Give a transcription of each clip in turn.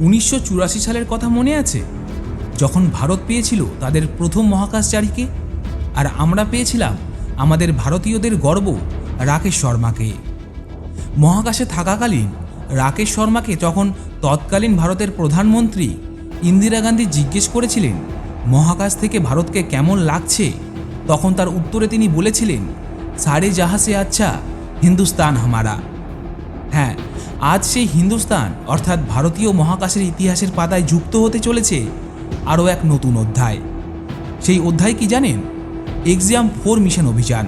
উনিশশো চুরাশি সালের কথা মনে আছে? যখন ভারত পেয়েছিল তাদের প্রথম মহাকাশচারীকে আর আমরা পেয়েছিলাম আমাদের ভারতীয়দের গর্ব রাকেশ শর্মাকে। মহাকাশে থাকাকালীন রাকেশ শর্মাকে তখন তৎকালীন ভারতের প্রধানমন্ত্রী ইন্দিরা গান্ধী জিজ্ঞেস করেছিলেন, মহাকাশ থেকে ভারতকে কেমন লাগছে? তখন তার উত্তরে তিনি বলেছিলেন, সারে জাহাসে আচ্ছা হিন্দুস্তান হামারা। হ্যাঁ আজ সেই হিন্দুস্তান, অর্থাৎ ভারতীয় মহাকাশের ইতিহাসের পাতায় যুক্ত হতে চলেছে আরও এক নতুন অধ্যায়। সেই অধ্যায় কি জানেন? এক্সাম ফোর মিশন অভিযান।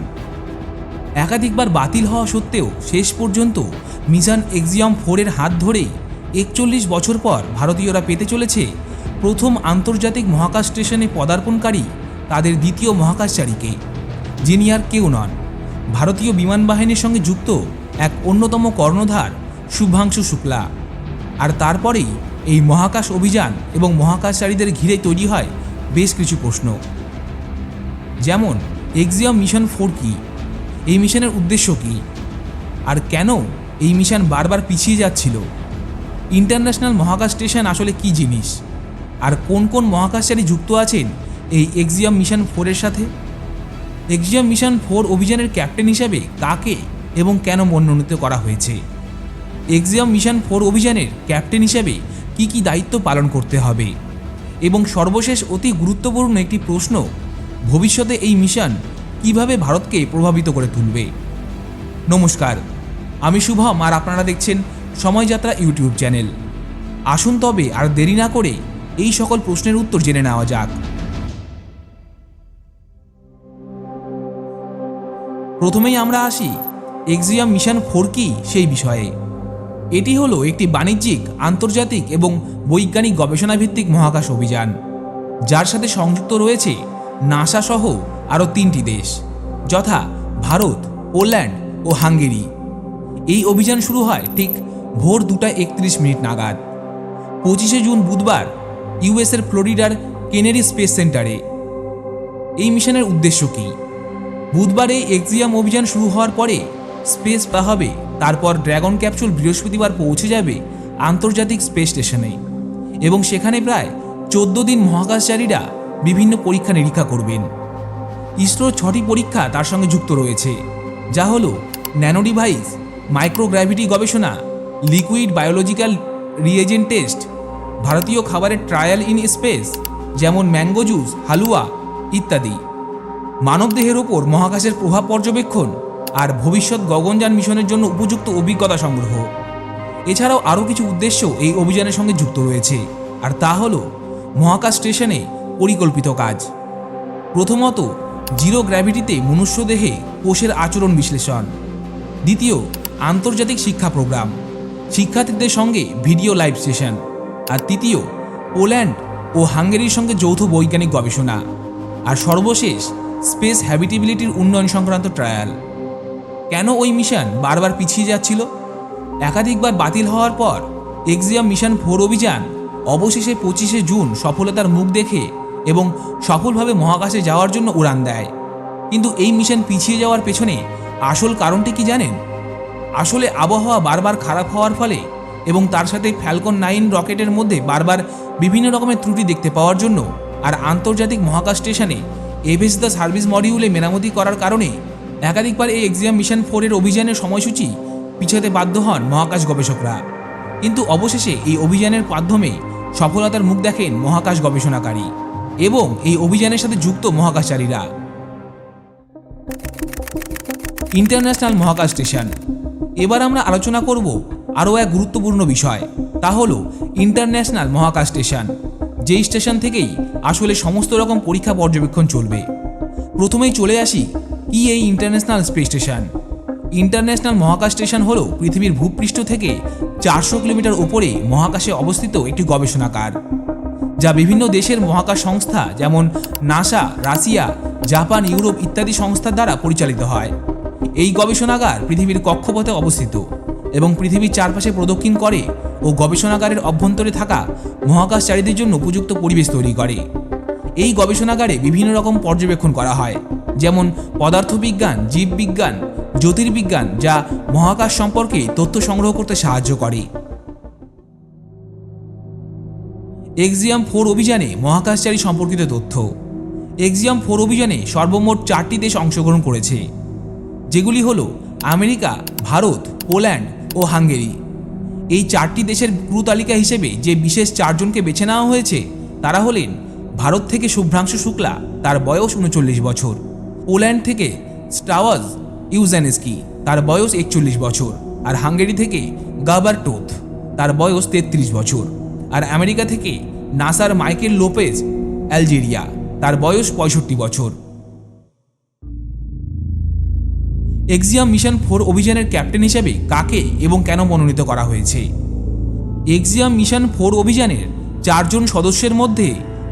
একাধিকবার বাতিল হওয়া সত্ত্বেও শেষ পর্যন্ত মিশন এক্সিয়াম ফোরের হাত ধরেই একচল্লিশ বছর পর ভারতীয়রা পেতে চলেছে প্রথম আন্তর্জাতিক মহাকাশ স্টেশনে পদার্পণকারী তাদের দ্বিতীয় মহাকাশচারীকে যিনি আর কেউ নন। ভারতীয় বিমান বাহিনীর সঙ্গে যুক্ত এক অন্যতম কর্ণধার শুভাংশু শুক্লা। আর তারপরেই এই মহাকাশ অভিযান এবং মহাকাশচারীদের ঘিরে তৈরি হয় বেশ কিছু প্রশ্ন। যেমন, এক্সিয়াম মিশন ফোর কি? এই মিশনের উদ্দেশ্য কি? আর কেন এই মিশন বারবার পিছিয়ে যাচ্ছিল? ইন্টারন্যাশনাল মহাকাশ স্টেশন আসলে কি জিনিস? আর কোন কোন মহাকাশচারী যুক্ত আছেন এই এক্সিয়াম মিশন ফোরের সাথে? এক্সিয়াম মিশন ফোর অভিযানের ক্যাপ্টেন হিসাবে কাকে এবং কেন মনোনীত করা হয়েছে? এক্সিয়াম মিশন ফোর অভিযানের ক্যাপ্টেন হিসেবে কি কি দায়িত্ব পালন করতে হবে? এবং সর্বশেষ অতি গুরুত্বপূর্ণ একটি প্রশ্ন, ভবিষ্যতে এই মিশন কীভাবে ভারতকে প্রভাবিত করে তুলবে? নমস্কার, আমি শুভম, আর আপনারা দেখছেন সময়যাত্রা ইউটিউব চ্যানেল। আসুন তবে আর দেরি না করে এই সকল প্রশ্নের উত্তর জেনে নেওয়া যাক। প্রথমেই আমরা আসি, এক্সিয়াম মিশন ফোর কি সেই বিষয়ে। এটি হলো একটি বাণিজ্যিক, আন্তর্জাতিক এবং বৈজ্ঞানিক গবেষণা ভিত্তিক মহাকাশ অভিযান, যার সাথে সংযুক্ত রয়েছে নাসা সহ আরও তিনটি দেশ, যথা ভারত, পোল্যান্ড ও হাঙ্গেরি। এই অভিযান শুরু হয় ঠিক ভোর দুটা একত্রিশ মিনিট নাগাদ, পঁচিশে জুন বুধবার ইউএসের ফ্লোরিডার কেনেডি স্পেস সেন্টারে। এই মিশনের উদ্দেশ্য কী? বুধবারে এক্সিয়াম অভিযান শুরু হওয়ার পরে স্পেস বা হবে তারপর ড্র্যাগন ক্যাপসুল বৃহস্পতিবার পৌঁছে যাবে আন্তর্জাতিক স্পেস স্টেশনে এবং সেখানে প্রায় চোদ্দ দিন মহাকাশচারীরা বিভিন্ন পরীক্ষা নিরীক্ষা করবেন। ইসরোর ছটি পরীক্ষা তার সঙ্গে যুক্ত রয়েছে, যা হলো ন্যানো ডিভাইস, মাইক্রোগ্র্যাভিটি গবেষণা, লিকুইড বায়োলজিক্যাল রিয়েজেন্ট টেস্ট, ভারতীয় খাবারের ট্রায়াল ইন স্পেস, যেমন ম্যাঙ্গো জুস, হালুয়া ইত্যাদি। মানবদেহের ওপর মহাকাশের প্রভাব পর্যবেক্ষণ আর ভবিষ্যৎ গগনযান মিশনের জন্য উপযুক্ত অভিজ্ঞতা সংগ্রহ। এছাড়াও আরও কিছু উদ্দেশ্য এই অভিযানের সঙ্গে যুক্ত রয়েছে। আর তা হল, মহাকাশ স্টেশনে পরিকল্পিত কাজ। প্রথমত, জিরো গ্র্যাভিটিতে মনুষ্যদেহে কোষের আচরণ বিশ্লেষণ। দ্বিতীয়, আন্তর্জাতিক শিক্ষা প্রোগ্রাম। শিক্ষার্থীদের সঙ্গে ভিডিও লাইভ সেশন। আর তৃতীয়, পোল্যান্ড ও হাঙ্গেরির সঙ্গে যৌথ বৈজ্ঞানিক গবেষণা। আর সর্বশেষ, স্পেস হ্যাবিটেবিলিটির উন্নয়ন সংক্রান্ত ট্রায়াল। কেন ওই মিশন বারবার পিছিয়ে যাচ্ছিল? একাধিকবার বাতিল হওয়ার পর এক্সিয়াম মিশন ফোর অভিযান অবশেষে পঁচিশে জুন সফলতার মুখ দেখে এবং সফলভাবে মহাকাশে যাওয়ার জন্য উড়ান দেয়। কিন্তু এই মিশন পিছিয়ে যাওয়ার পেছনে আসল কারণটি কি জানেন? আসলে আবহাওয়া বারবার খারাপ হওয়ার ফলে এবং তার সাথে ফ্যালকন নাইন রকেটের মধ্যে বারবার বিভিন্ন রকমের ত্রুটি দেখতে পাওয়ার জন্য আর আন্তর্জাতিক মহাকাশ স্টেশনে এভেস দ্য সার্ভিস মডিউলে মেরামতি করার কারণে একাধিকবার এই এক্সিয়াম মিশন ফোরের অভিযানের সময়সূচি পিছাতে বাধ্য হন মহাকাশ গবেষকরা। কিন্তু অবশেষে এই অভিযানের মাধ্যমে সফলতার মুখ দেখেন মহাকাশ গবেষণাকারী এবং এই অভিযানের সাথে যুক্ত মহাকাশচারীরা। ইন্টারন্যাশনাল মহাকাশ স্টেশন এবার আমরা আলোচনা করব আরও এক গুরুত্বপূর্ণ বিষয়, তা হল ইন্টারন্যাশনাল মহাকাশ স্টেশন যেই স্টেশন থেকেই আসলে সমস্ত রকম পরীক্ষা পর্যবেক্ষণ চলবে। প্রথমেই চলে আসি কি এই ইন্টারন্যাশনাল স্পেস স্টেশন। ইন্টারন্যাশনাল মহাকাশ স্টেশন হল পৃথিবীর ভূপৃষ্ঠ থেকে চারশো কিলোমিটার উপরে মহাকাশে অবস্থিত একটি গবেষণাগার, যা বিভিন্ন দেশের মহাকাশ সংস্থা যেমন নাসা, রাশিয়া, জাপান, ইউরোপ ইত্যাদি সংস্থার দ্বারা পরিচালিত হয়। এই গবেষণাগার পৃথিবীর কক্ষপথে অবস্থিত এবং পৃথিবীর চারপাশে প্রদক্ষিণ করে ও গবেষণাগারের অভ্যন্তরে থাকা মহাকাশচারীদের জন্য উপযুক্ত পরিবেশ তৈরি করে। এই গবেষণাগারে বিভিন্ন রকম পর্যবেক্ষণ করা হয়। যেমন পদার্থবিজ্ঞান, জীববিজ্ঞান, জ্যোতির্বিজ্ঞান, যা মহাকাশ সম্পর্কে তথ্য সংগ্রহ করতে সাহায্য করে। এক্সিয়াম ফোর অভিযানে মহাকাশচারী সম্পর্কিত তথ্য। এক্সিয়াম ফোর অভিযানে সর্বমোট চারটি দেশ অংশগ্রহণ করেছে, যেগুলি হলো আমেরিকা, ভারত, পোল্যান্ড ও হাঙ্গেরি। এই চারটি দেশের ক্রু তালিকা হিসেবে যে বিশেষ চারজনকে বেছে নেওয়া হয়েছে, তারা হলেন ভারত থেকে শুভ্রাংশু শুক্লা, তার বয়স উনচল্লিশ বছর। পোল্যান্ড থেকে স্টাওয়াজ ইউজেনেস্কি, তার বয়স একচল্লিশ বছর, আর হাঙ্গেরি থেকে গাবার টোথ তার বয়স তেত্রিশ বছর, আর আমেরিকা থেকে নাসার মাইকেল লোপেজ, অ্যালজেরিয়া, তার বয়স পঁয়ষট্টি বছর। এক্সিয়াম মিশন ফোর অভিযানের ক্যাপ্টেন হিসেবে কাকে এবং কেন মনোনীত করা হয়েছে? এক্সিয়াম মিশন ফোর অভিযানের চারজন সদস্যের মধ্যে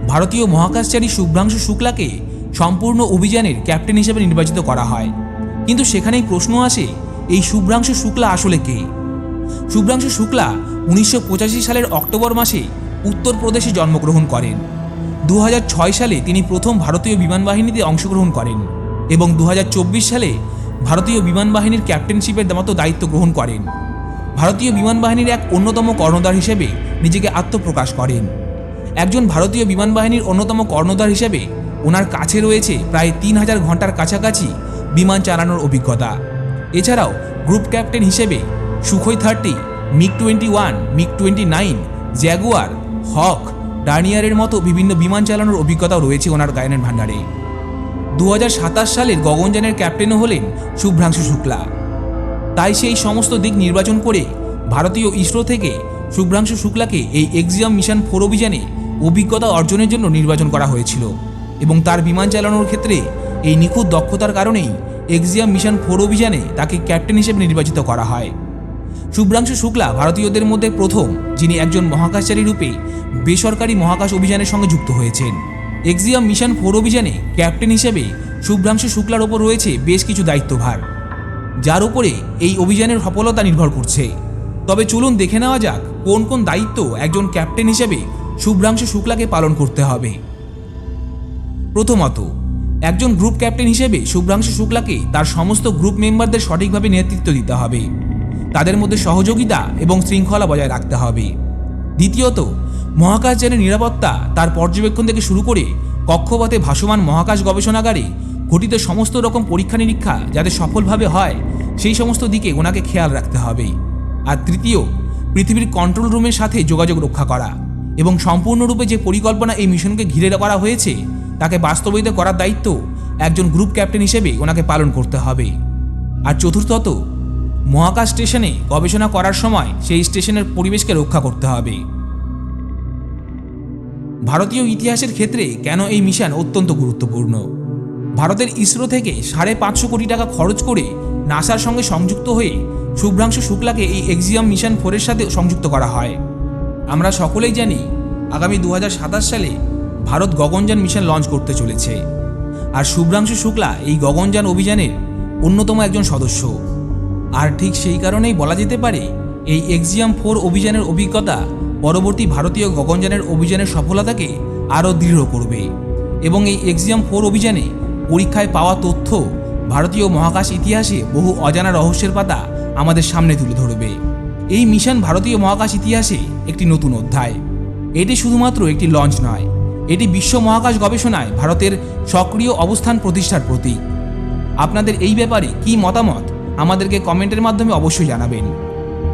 ভারতীয় মহাকাশচারী শুভ্রাংশু শুক্লাকে সম্পূর্ণ অভিযানের ক্যাপ্টেন হিসেবে নির্বাচিত করা হয়। কিন্তু সেখানেই প্রশ্ন আসে, এই শুভ্রাংশু শুক্লা আসলে কে? শুভ্রাংশু শুক্লা উনিশশো পঁচাশি সালের অক্টোবর মাসে উত্তরপ্রদেশে জন্মগ্রহণ করেন। দু হাজার ছয় সালে তিনি প্রথম ভারতীয় বিমান বাহিনীতে অংশগ্রহণ করেন এবং দু হাজার চব্বিশ সালে ভারতীয় বিমান বাহিনীর ক্যাপ্টেনশিপের মতো দায়িত্ব গ্রহণ করেন। ভারতীয় বিমান বাহিনীর এক অন্যতম কর্ণধার হিসেবে নিজেকে আত্মপ্রকাশ করেন। একজন ভারতীয় বিমান বাহিনীর অন্যতম কর্ণধার হিসেবে ওনার কাছে রয়েছে প্রায় তিন হাজার ঘণ্টার কাছাকাছি বিমান চালানোর অভিজ্ঞতা। এছাড়াও গ্রুপ ক্যাপ্টেন হিসেবে Sukhoi thirty, MiG twenty one, MiG twenty nine, Jaguar, Hawk, ডার্নিয়ারের মতো বিভিন্ন বিমান চালানোর অভিজ্ঞতাও রয়েছে ওনার গায়নের ভাণ্ডারে। দু হাজার সাতাশ সালের গগনযানের ক্যাপ্টেনও হলেন শুভ্রাংশু শুক্লা। তাই সেই সমস্ত দিক নির্বাচন করে ভারতীয় ইসরো থেকে শুভ্রাংশু শুক্লাকে এই এক্সিয়াম মিশন ফোর অভিযানে অভিজ্ঞতা অর্জনের জন্য নির্বাচন করা হয়েছিল। এবং তার বিমান চালানোর ক্ষেত্রে এই নিখুঁত দক্ষতার কারণেই এক্সিয়াম মিশন ফোর অভিযানে তাকে ক্যাপ্টেন হিসেবে নির্বাচিত করা হয়। শুভ্রাংশু শুক্লা ভারতীয়দের মধ্যে প্রথম, যিনি একজন মহাকাশচারী রূপে বেসরকারি মহাকাশ অভিযানের সঙ্গে যুক্ত হয়েছেন। এক্সিয়াম মিশন ফোর অভিযানে ক্যাপ্টেন হিসেবে শুভ্রাংশু শুক্লার ওপর রয়েছে বেশ কিছু দায়িত্বভার, যার উপরে এই অভিযানের সফলতা নির্ভর করছে। তবে চলুন দেখে নেওয়া যাক কোন কোন দায়িত্ব একজন ক্যাপ্টেন হিসেবে শুভ্রাংশু শুক্লাকে পালন করতে হবে। প্রথমত, একজন গ্রুপ ক্যাপ্টেন হিসেবে শুভ্রাংশু শুক্লাকে তার সমস্ত গ্রুপ মেম্বারদের সঠিকভাবে নেতৃত্ব দিতে হবে। তাদের মধ্যে সহযোগিতা এবং শৃঙ্খলা বজায় রাখতে হবে। দ্বিতীয়ত মহাকাশযানের নিরাপত্তা তার পর্যবেক্ষণ থেকে শুরু করে কক্ষপথে ভাসমান মহাকাশ গবেষণাগারে ঘটিত সমস্ত রকম পরীক্ষা নিরীক্ষা যাতে সফলভাবে হয়, সেই সমস্ত দিকে ওনাকে খেয়াল রাখতে হবে। আর তৃতীয়, পৃথিবীর কন্ট্রোল রুমের সাথে যোগাযোগ রক্ষা করা এবং সম্পূর্ণরূপে যে পরিকল্পনা এই মিশনকে ঘিরে করা হয়েছে তাকে বাস্তবায়িত করার দায়িত্ব একজন গ্রুপ ক্যাপ্টেন হিসেবে ওনাকে পালন করতে হবে। আর চতুর্থত, মহাকাশ স্টেশনে গবেষণা করার সময় সেই স্টেশনের পরিবেশকে রক্ষা করতে হবে। ভারতীয় ইতিহাসের ক্ষেত্রে কেন এই মিশন অত্যন্ত গুরুত্বপূর্ণ? ভারতের ইসরো থেকে সাড়ে পাঁচশো কোটি টাকা খরচ করে নাসার সঙ্গে সংযুক্ত হয়ে শুভ্রাংশু শুক্লাকে এই এক্সিয়াম মিশন ফোরের সাথে সংযুক্ত করা হয়। আমরা সকলেই জানি, আগামী দু হাজার সাতাশ সালে ভারত গগনযান মিশন লঞ্চ করতে চলেছে। আর শুভ্রাংশু শুক্লা এই গগনযান অভিযানের অন্যতম একজন সদস্য। আর ঠিক সেই কারণেই বলা যেতে পারে, এই এক্সিয়াম ফোর অভিযানের অভিজ্ঞতা পরবর্তী ভারতীয় গগনযানের অভিযানের সফলতাকে আরও দৃঢ় করবে। এবং এই এক্সিয়াম ফোর অভিযানে পরীক্ষায় পাওয়া তথ্য ভারতীয় মহাকাশ ইতিহাসে বহু অজানা রহস্যের পাতা আমাদের সামনে তুলে ধরবে। এই মিশন ভারতীয় মহাকাশ ইতিহাসে একটি নতুন অধ্যায়। এটি শুধুমাত্র একটি লঞ্চ নয় এটি বিশ্ব মহাকাশ গবেষণায় ভারতের সক্রিয় অবস্থান প্রতিষ্ঠার প্রতীক। আপনাদের এই ব্যাপারে কী মতামত, আমাদেরকে কমেন্টের মাধ্যমে অবশ্যই জানাবেন।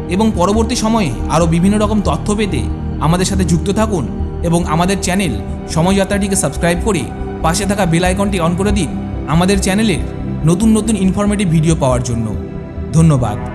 এবং পরবর্তী সময়ে আরও বিভিন্ন রকম তথ্য পেতে আমাদের সাথে যুক্ত থাকুন এবং আমাদের চ্যানেল সময়যাত্রাটিকে সাবস্ক্রাইব করে পাশে থাকা বেল আইকনটি অন করে দিন আমাদের চ্যানেলের নতুন নতুন ইনফরমেটিভ ভিডিও পাওয়ার জন্য। ধন্যবাদ।